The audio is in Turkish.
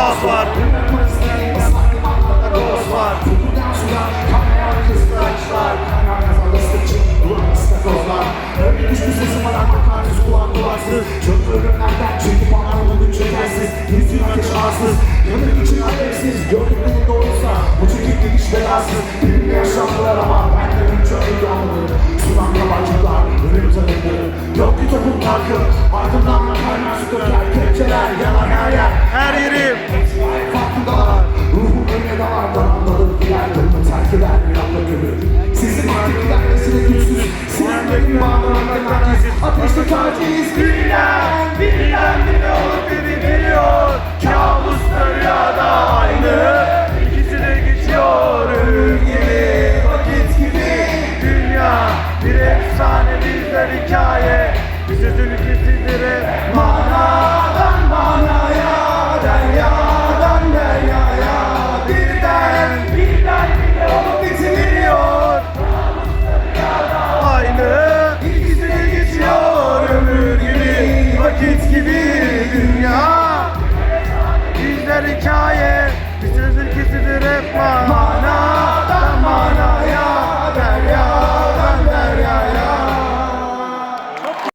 Gaz var. Gaz var. Hiçbir sesim var aklı karnız kulağım dolarsız Çöpürüm nereden çekip anarmadım çekersiz Yüzün ateş arsız Yanım için ademsiz Gördüğünün doğruysa Bu çekip gidiş belasız Benimle ama Ben de bir çöpü yandım Sunan yabancılar ölüm tanıdı Yok ki topun takı Ardından makarna su döker Kepçeler yanar Taciz Bilen, bilen bile olup biri biliyor. Kabusla rüyada aynı. İkisi de geçiyor. Ölür gibi Vakit gibi. Dünya bir efsane bizler hikaye. Bir sözün ülkesidir gibi Vakit gibi